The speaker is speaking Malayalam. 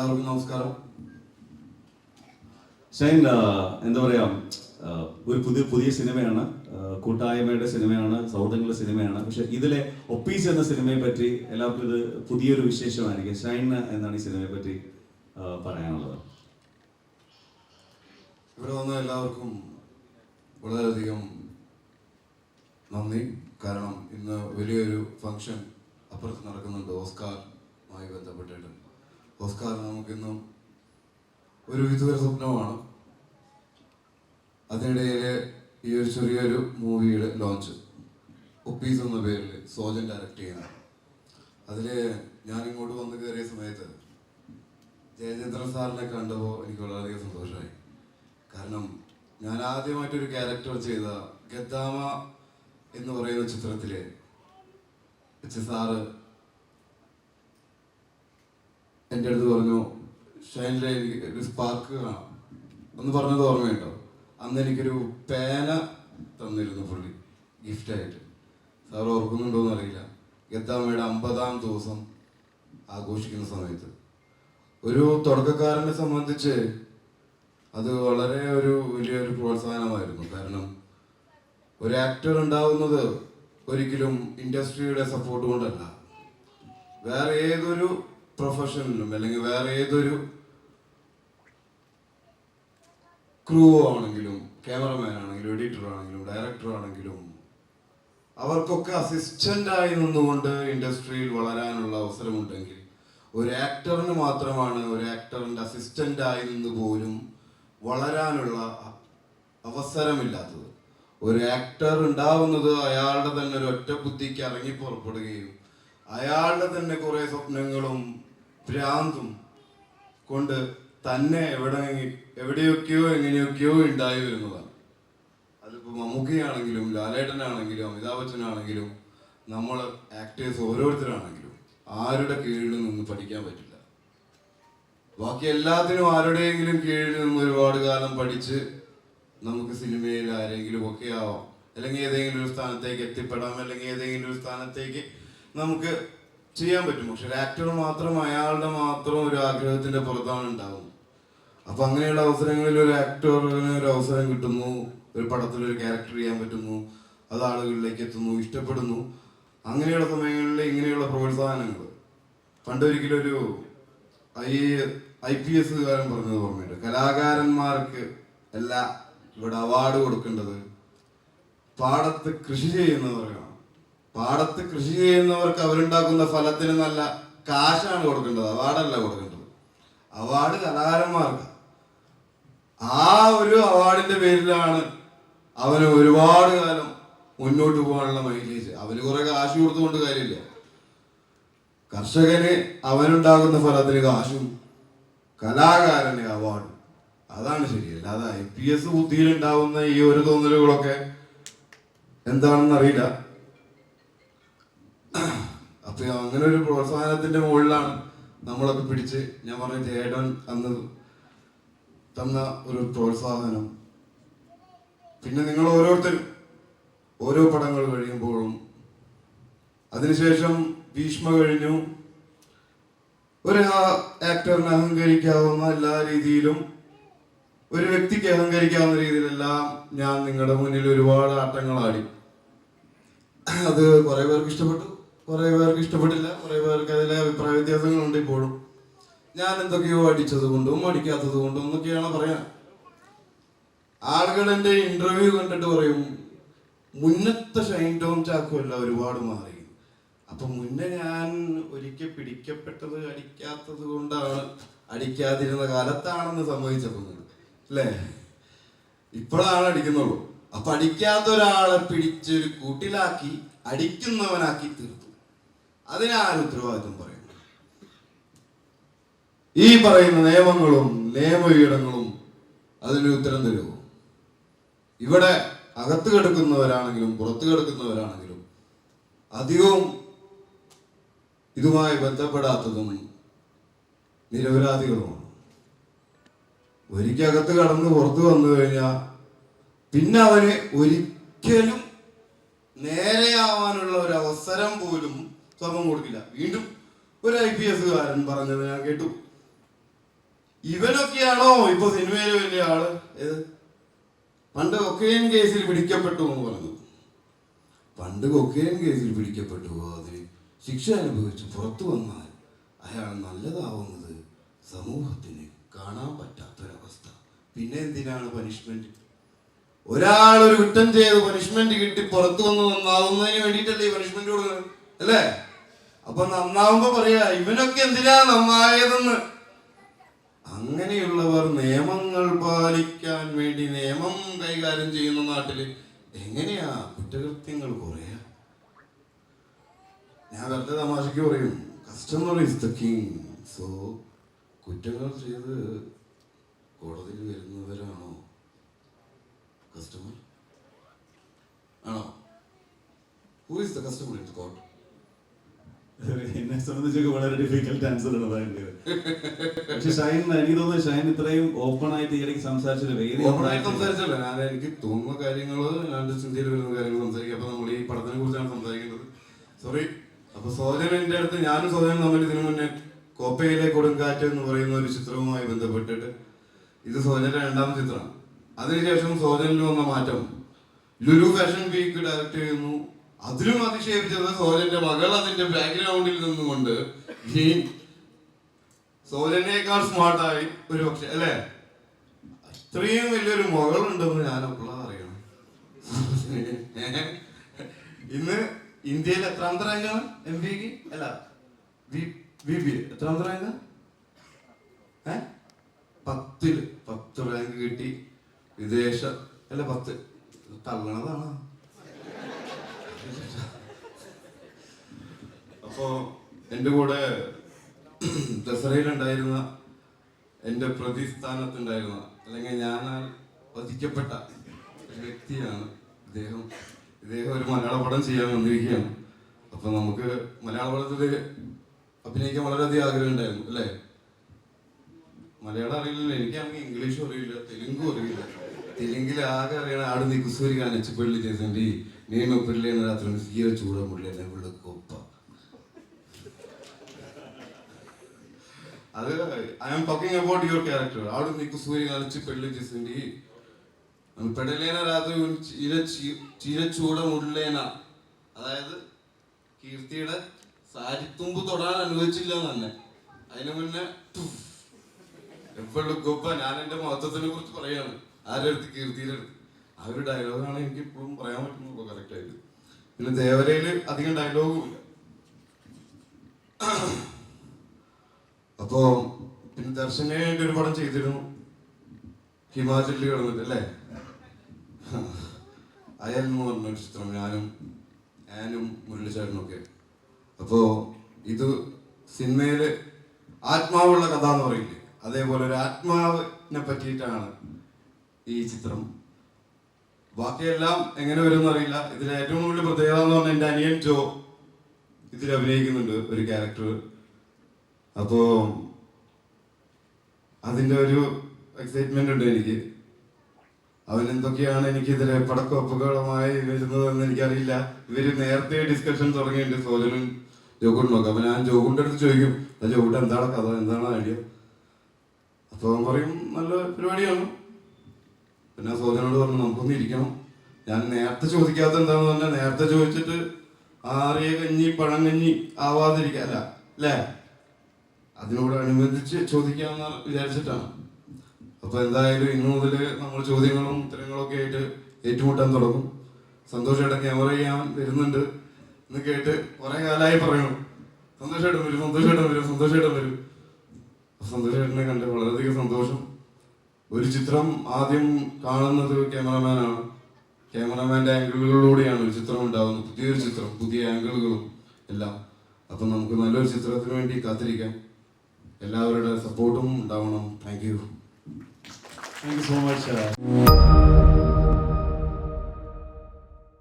എല്ലാവർക്കും നമസ്കാരം. ഷൈൻ എന്താ പറയാ ഒരു പുതിയ പുതിയ സിനിമയാണ്. കൂട്ടായ്മയുടെ സിനിമയാണ് സൗഹൃദങ്ങളുടെ സിനിമയാണ്. പക്ഷെ ഇതിലെ ഒപ്പീസ് എന്ന സിനിമയെ പറ്റി എല്ലാവർക്കും ഇത് പുതിയൊരു വിശേഷമായിരിക്കും. ഷൈൻ എന്നാണ് ഈ സിനിമയെ പറ്റി പറയാനുള്ളത്. ഇവിടെ വന്ന എല്ലാവർക്കും വളരെയധികം നന്ദി. കാരണം ഇന്ന് വലിയൊരു ഫംഗ്ഷൻ അപ്പുറത്ത് നടക്കുന്നുണ്ട്. ഓസ്കാറുമായി ബന്ധപ്പെട്ടിട്ട്. ഓസ്കാർ നമുക്കിന്നും ഒരു വിദൂര സ്വപ്നമാണ്. അതിനിടയിൽ ഈ ഒരു ചെറിയൊരു മൂവിയുടെ ലോഞ്ച് ഒപ്പീസ് എന്ന പേരിൽ സോജൻ ഡയറക്ട് ചെയ്യുന്ന. അതിൽ ഞാൻ ഇങ്ങോട്ട് വന്ന് കയറിയ സമയത്ത് ജയചന്ദ്രൻ സാറിനെ കണ്ടപ്പോൾ എനിക്ക് വളരെയധികം സന്തോഷമായി. കാരണം ഞാൻ ആദ്യമായിട്ടൊരു ക്യാരക്ടർ ചെയ്ത ഗദ്ദാമ എന്ന് പറയുന്ന ചിത്രത്തിൽ സാറ് എന്റെ അടുത്ത് പറഞ്ഞു ഷൈനിലെ ഒരു സ്പാർക്ക് കാണാം. ഒന്ന് പറഞ്ഞത് ഓർമ്മയുണ്ടോ? അന്ന് എനിക്കൊരു പേന തന്നിരുന്നു പുള്ളി ഗിഫ്റ്റായിട്ട് സാർ ഓർക്കുന്നുണ്ടോന്ന് അറിയില്ല. ഗദ്ദാമയുടെ അമ്പതാം ദിവസം ആഘോഷിക്കുന്ന സമയത്ത്. ഒരു തുടക്കക്കാരനെ സംബന്ധിച്ച് അത് വളരെ ഒരു വലിയൊരു പ്രോത്സാഹനമായിരുന്നു. കാരണം ഒരു ആക്ടർ ഉണ്ടാവുന്നത് ഒരിക്കലും ഇൻഡസ്ട്രിയുടെ സപ്പോർട്ട് കൊണ്ടല്ല. വേറെ ഏതൊരു പ്രൊഫഷനിലും അല്ലെങ്കിൽ വേറെ ഏതൊരു ക്രൂ ആണെങ്കിലും ക്യാമറമാൻ ആണെങ്കിലും എഡിറ്റർ ആണെങ്കിലും ഡയറക്ടർ ആണെങ്കിലും അവർക്കൊക്കെ അസിസ്റ്റന്റ് ആയി നിന്നുകൊണ്ട് ഇൻഡസ്ട്രിയിൽ വളരാനുള്ള അവസരമുണ്ടെങ്കിൽ ഒരു ആക്ടറിന് മാത്രമാണ് ഒരു ആക്ടറിന്റെ അസിസ്റ്റന്റ് ആയി നിന്ന് പോലും വളരാനുള്ള അവസരമില്ലാത്തത്. ഒരു ആക്ടർ ഉണ്ടാവുന്നത് അയാളുടെ തന്നെ ഒരു ഒറ്റ ബുദ്ധിക്ക് ഇറങ്ങി പുറപ്പെടുകയും അയാളുടെ തന്നെ കുറേ സ്വപ്നങ്ങളും ഭ്രാന്തും കൊണ്ട് തന്നെ എവിടെ എവിടെയൊക്കെയോ എങ്ങനെയൊക്കെയോ ഉണ്ടായി വരുന്നതാണ്. അതിപ്പോ മമ്മൂക്കയാണെങ്കിലും ലാലേട്ടനാണെങ്കിലും അമിതാഭ് ബച്ചനാണെങ്കിലും നമ്മൾ ആക്ടേഴ്സ് ഓരോരുത്തരാണെങ്കിലും ആരുടെ കീഴിൽ നിന്ന് പഠിക്കാൻ പറ്റില്ല. ബാക്കി എല്ലാത്തിനും ആരുടെയെങ്കിലും കീഴിൽ നിന്ന് ഒരുപാട് കാലം പഠിച്ച് നമുക്ക് സിനിമയിൽ ആരെങ്കിലും ഒക്കെ ആവാം. അല്ലെങ്കിൽ ഏതെങ്കിലും ഒരു സ്ഥാനത്തേക്ക് എത്തിപ്പെടാം. അല്ലെങ്കിൽ ഏതെങ്കിലും ഒരു സ്ഥാനത്തേക്ക് നമുക്ക് ചെയ്യാൻ പറ്റും. പക്ഷെ ഒരു ആക്ടർ മാത്രം അയാളുടെ മാത്രം ഒരു ആഗ്രഹത്തിന്റെ പുറത്താണ് ഉണ്ടാവുന്നത്. അപ്പൊ അങ്ങനെയുള്ള അവസരങ്ങളിൽ ഒരു ആക്ടറിന് ഒരു അവസരം കിട്ടുന്നു ഒരു പടത്തിൽ ഒരു ക്യാരക്ടർ ചെയ്യാൻ പറ്റുന്നു അത് ആളുകളിലേക്ക് എത്തുന്നു ഇഷ്ടപ്പെടുന്നു. അങ്ങനെയുള്ള സമയങ്ങളിൽ ഇങ്ങനെയുള്ള പ്രോത്സാഹനങ്ങൾ. പണ്ടൊരിക്കലും ഒരു ഐ ഐ പി എസ് കാരൻ പറഞ്ഞത് ഓർമ്മയുണ്ട്. കലാകാരന്മാർക്ക് എല്ലാ ഇവിടെ അവാർഡ് കൊടുക്കേണ്ടത് പാടത്ത് കൃഷി ചെയ്യുന്നവർക്കാണ് പാടത്ത് കൃഷി ചെയ്യുന്നവർക്ക് അവരുണ്ടാക്കുന്ന ഫലത്തിന് നല്ല കാശാണ് കൊടുക്കേണ്ടത്. അവാർഡല്ല കൊടുക്കേണ്ടത്. അവാർഡ് കലാകാരന്മാർക്ക്. ആ ഒരു അവാർഡിന്റെ പേരിലാണ് അവന് ഒരുപാട് കാലം മുന്നോട്ട് പോകാനുള്ള മൈലേജ് അവന് കുറെ കാശ് കൊടുത്തുകൊണ്ട് കാര്യമില്ല. കർഷകന് അവനുണ്ടാകുന്ന ഫലത്തിന് കാശും കലാകാരന് അവാർഡും. അതാണ് ശരി. അല്ലാതെ ഐ പി എസ് ബുദ്ധിയിൽ ഉണ്ടാവുന്ന ഈ ഒരു തോന്നലുകളൊക്കെ എന്താണെന്ന് അറിയില്ല അപ്പൊ അങ്ങനെ ഒരു പ്രോത്സാഹനത്തിന്റെ മുകളിലാണ് നമ്മളൊക്കെ പിടിച്ച് ഞാൻ പറഞ്ഞ ചേട്ടൻ അന്ന് തന്ന ഒരു പ്രോത്സാഹനം. പിന്നെ നിങ്ങൾ ഓരോരുത്തരും ഓരോ പടങ്ങൾ കഴിയുമ്പോഴും അതിനുശേഷം ഭീഷ്മ കഴിഞ്ഞു. ഒരു ആക്ടറിന് അഹങ്കരിക്കാവുന്ന എല്ലാ രീതിയിലും ഒരു വ്യക്തിക്ക് അഹങ്കരിക്കാവുന്ന രീതിയിലെല്ലാം ഞാൻ നിങ്ങളുടെ മുന്നിൽ ഒരുപാട് ആട്ടങ്ങളാടി. അത് കുറെ പേർക്ക് ഇഷ്ടപ്പെട്ടു. കുറെ പേർക്ക് ഇഷ്ടപ്പെട്ടില്ല കുറെ പേർക്ക് അതിലെ അഭിപ്രായ വ്യത്യാസങ്ങളുണ്ട് ഇപ്പോഴും. ഞാൻ എന്തൊക്കെയോ അടിച്ചത് കൊണ്ടും അടിക്കാത്തത് കൊണ്ടും എന്നൊക്കെയാണ് പറയാൻ ആളുകൾ എന്റെ ഇന്റർവ്യൂ കണ്ടിട്ട് പറയും മുന്നത്തെ ഷൈൻ ടോം ചാക്കുമല്ല ഒരുപാട് മാറി. അപ്പൊ മുന്നേ ഞാൻ ഒരിക്കൽ പിടിക്കപ്പെട്ടത് അടിക്കാത്തത് കൊണ്ടാണ് അടിക്കാതിരുന്ന കാലത്താണെന്ന് സമ്മതിച്ചപ്പോൾ നിങ്ങൾ അല്ലേ? ഇപ്പോഴാണ് അടിക്കുന്നുള്ളൂ. അപ്പൊ അടിക്കാത്ത ഒരാളെ പിടിച്ച് കൂട്ടിലാക്കി അടിക്കുന്നവനാക്കി തീർത്തു. അതിനാരും ഉത്തരവാദിത്വം പറയുന്നു ഈ പറയുന്ന നിയമങ്ങളും നിയമപീഠങ്ങളും അതിന് ഉത്തരം തരുമോ? ഇവിടെ അകത്ത് കിടക്കുന്നവരാണെങ്കിലും പുറത്ത് കിടക്കുന്നവരാണെങ്കിലും അധികവും ഇതുമായി ബന്ധപ്പെടാത്തതും നിരപരാധികളുമാണ്. ഒരിക്കകത്ത് കടന്ന് പുറത്തു വന്നു കഴിഞ്ഞാൽ പിന്നെ അവന് ഒരിക്കലും നേരെയാവാനുള്ള ഒരു അവസരം പോലും സമം കൊടുക്കില്ല. വീണ്ടും ഒരു ഐ പി എസ്സുകാരൻ പറഞ്ഞത് ഞാൻ കേട്ടു. ഇവനൊക്കെയാണോ ഇപ്പൊ സിനിമയിൽ വലിയ ആൾ? ഏത്? പണ്ട് കൊക്കൈൻ കേസിൽ പിടിക്കപ്പെട്ടു എന്ന് പറഞ്ഞു. പണ്ട് കൊക്കൈൻ കേസിൽ പിടിക്കപ്പെട്ടു. അതിന് ശിക്ഷ അനുഭവിച്ച് പുറത്തു വന്നാൽ അയാൾ നല്ലതാവുന്നത് സമൂഹത്തിന് കാണാൻ പറ്റാത്തൊരവസ്ഥ. പിന്നെ എന്തിനാണ് പനിഷ്മെന്റ് ഒരാൾ ഒരു കുറ്റം ചെയ്ത് പനിഷ്മെന്റ് കിട്ടി പുറത്തു വന്ന് നന്നാവുന്നതിന് വേണ്ടിയിട്ടല്ലേ ഈ പനിഷ്മെന്റ് കൊടുക്കുന്നത്? അല്ലേ? അപ്പൊ നന്നാവുമ്പോ പറയാ ഇവനൊക്കെ എന്തിനാ നന്നായതെന്ന്? അങ്ങനെയുള്ളവർ നിയമങ്ങൾ പാലിക്കാൻ വേണ്ടി നിയമം കൈകാര്യം ചെയ്യുന്ന നാട്ടിൽ എങ്ങനെയാ കുറ്റകൃത്യങ്ങൾ കുറയാ? ഞാൻ വെറുതെ തമാശക്ക് പറയും customer is the king so കുറ്റങ്ങൾ ചെയ്ത് കോടതിയിൽ വരുന്നവരാണോ? കസ്റ്റമർ ആണോ? Who is the customer in court എന്നെ സംബന്ധിച്ചൊക്കെ വളരെ ഡിഫിക്കൽട്ട് ആൻസർ ആണ് പറയുന്നത് പക്ഷെ ഷൈൻ എനിക്ക് തോന്നുന്നു ഷൈൻ ഇത്രയും ഓപ്പൺ ആയിട്ട് ഈ ഇടയ്ക്ക് സംസാരിച്ചത് വേറെ ഓപ്പണായിട്ട് സംസാരിച്ചല്ലോ ഞാൻ എനിക്ക് തോന്നുന്ന കാര്യങ്ങൾ ഞാൻ ചിന്തയിൽ വരുന്ന കാര്യങ്ങൾ സംസാരിക്കും അപ്പൊ നമ്മൾ ഈ പടത്തിനെ കുറിച്ചാണ് സംസാരിക്കുന്നത്. സോറി അപ്പൊ സോജൻ എന്റെ അടുത്ത് ഞാനും സോജനും തമ്മിൽ ഇതിനു മുന്നേ കോപ്പയിലെ കൊടുങ്കാറ്റ് എന്ന് പറയുന്ന ഒരു ചിത്രവുമായി ബന്ധപ്പെട്ടിട്ട് ഇത് സോജന്റെ രണ്ടാമത്തെ ചിത്രമാണ്. അതിനുശേഷം സോജനിൽ വന്ന മാറ്റം. ലുലു ഫാഷൻ വീക്ക് ഡയറക്ട് ചെയ്യുന്നു. അതിലും അതിശയിപ്പിച്ചത് സോജന്റെ മകൾ അതിന്റെ ബാക്ക്ഗ്രൗണ്ടിൽ നിന്നുകൊണ്ട് ഈ സോജനേക്കാൾ സ്മാർട്ടായി ഒരു പക്ഷെ അല്ലേ? ഇത്രയും വലിയൊരു മകളുണ്ടെന്ന് ഞാൻ അപ്പോഴാണ് അറിയണം? ഇന്ന് ഇന്ത്യയിൽ എത്രാമത്തെ റാങ്കാണ് എം ബിക്ക് അല്ല വി ബി എത്രാമത്തെ റാങ്ക്? ഏ? പത്ത് റാങ്ക് കിട്ടി. വിദേശ അല്ല പത്ത്. തള്ളണതാണ്. അപ്പോ എന്റെ കൂടെ ദസറയിലുണ്ടായിരുന്ന എന്റെ പ്രതിസ്ഥാനത്തുണ്ടായിരുന്ന അല്ലെങ്കിൽ ഞാനാൽ വധിക്കപ്പെട്ട വ്യക്തിയാണ് ഇദ്ദേഹം. ഇദ്ദേഹം ഒരു മലയാള പടം ചെയ്യാൻ വന്നിരിക്കുകയാണ്. അപ്പൊ നമുക്ക് മലയാള പടത്തിൽ അഭിനയിക്കാൻ വളരെയധികം ആഗ്രഹം ഉണ്ടായിരുന്നു അല്ലേ? മലയാളം അറിയില്ല എനിക്കാണെങ്കിൽ ഇംഗ്ലീഷും അറിയില്ല തെലുങ്കും അറിയില്ല. തെലുങ്കിൽ ആകെ അറിയണ ആട് നീ കുസൂരി കാണിച്ചു പെള്ളി ചേസന്റെ నేను పెళ్ళైన రాత్రి హీరో చూడముడిలేను వీళ్ళు గొప్ప അത് I am talking about your character അവിടെ నీకు సూర్య కానిచ్చి పెళ్లి చేసింది പെടലേന രാത്രി ഒരു ചീര ചീ- ചീര ചൂടമുള്ളേന അതായത് കീർത്തിയുടെ സാരിത്തുമ്പ് തൊടാൻ അനുവദിച്ചില്ല എന്ന് തന്നെ അതിനു മുന്നേ തുഫ്. എപ്പോഴും ഗൊപ്പ ഞാൻ എന്റെ മഹത്വത്തിനെ കുറിച്ച് പറയാണ് ആരുടെ അടുത്ത് കീർത്തിയുടെ അടുത്ത് ആ ഒരു ഡയലോഗാണ് എനിക്ക് ഇപ്പോഴും പറയാൻ പറ്റുന്നുള്ളൂ കറക്റ്റ് ആയിട്ട്. പിന്നെ ദേവരയിൽ അധികം ഡയലോഗും ഇല്ല. അപ്പോ പിന്നെ ദർശനെ ഒരു പടം ചെയ്തിരുന്നു. ഹിമാചലിൽ കിടന്നിട്ട് അല്ലേ? അയൽ എന്ന് പറഞ്ഞ ഒരു ചിത്രം ഞാനും ഞാനും മുരളിച്ചേട്ടനും ഒക്കെ അപ്പോ ഇത് സിനിമയിൽ ആത്മാവുള്ള കഥ എന്ന് പറയില്ലേ? അതേപോലെ ഒരു ആത്മാവിനെ പറ്റിയിട്ടാണ് ഈ ചിത്രം ബാക്കിയെല്ലാം എങ്ങനെ വരും അറിയില്ല ഇതിൽ ഏറ്റവും കൂടുതൽ പ്രത്യേകത എന്ന് പറഞ്ഞാൽ എന്റെ അനിയൻ ജോ ഇതിൽ അഭിനയിക്കുന്നുണ്ട് ഒരു ക്യാരക്ടർ അപ്പോ അതിന്റെ ഒരു എക്സൈറ്റ്മെന്റ് ഉണ്ട് എനിക്ക്. അവൻ എന്തൊക്കെയാണ് എനിക്ക് ഇതിലെ പടക്കൊപ്പുകളുമായി വരുന്നതെന്ന് എനിക്കറിയില്ല. ഇവർ നേരത്തെ ഡിസ്കഷൻ തുടങ്ങിയിട്ടുണ്ട് സോജനും ജോഗുണ്ടും ഒക്കെ. അപ്പൊ ഞാൻ ജോഗുന്റെ അടുത്ത് ചോദിക്കും "ആ ജോഗുണ്ട് എന്താണ് കഥ? എന്താണ് ഐഡിയ അപ്പൊ അവൻ പറയും നല്ല പരിപാടിയാണ്. പിന്നെ സോജനോട് പറഞ്ഞു നമുക്കൊന്ന് ഇരിക്കണം. ഞാൻ നേരത്തെ ചോദിക്കാത്ത എന്താണെന്ന് പറഞ്ഞാൽ നേരത്തെ ചോദിച്ചിട്ട് ആറിയ കഞ്ഞി പഴം കഞ്ഞി അല്ല അല്ലേ? അതിനോട് അനുബന്ധിച്ച് ചോദിക്കാമെന്ന് വിചാരിച്ചിട്ടാണ്. അപ്പൊ എന്തായാലും ഇന്നു മുതൽ നമ്മൾ ചോദ്യങ്ങളും ഉത്തരങ്ങളും ഒക്കെ ആയിട്ട് ഏറ്റുമുട്ടാൻ തുടങ്ങും. സന്തോഷമായിട്ട് ക്യാമറ ചെയ്യാൻ വരുന്നുണ്ട്. എന്ന് കേട്ട് കുറെ കാലമായി പറയണം. സന്തോഷമായിട്ടും വരും സന്തോഷമായിട്ടും വരും സന്തോഷമായിട്ടും വരും. സന്തോഷമായിട്ടിനെ കണ്ട് വളരെയധികം സന്തോഷം. ഒരു ചിത്രം ആദ്യം കാണുന്നത് ക്യാമറമാനാണ്. ക്യാമറമാന്റെ ആംഗിളുകളിലൂടെയാണ് ഒരു ചിത്രം ഉണ്ടാകുന്നത് പുതിയൊരു ചിത്രം പുതിയ ആംഗിളുകളും എല്ലാം. അപ്പൊ നമുക്ക് നല്ലൊരു ചിത്രത്തിന് വേണ്ടി കാത്തിരിക്കാം. എല്ലാവരുടെ സപ്പോർട്ടും ഉണ്ടാവണം. Thank you. Thank you so much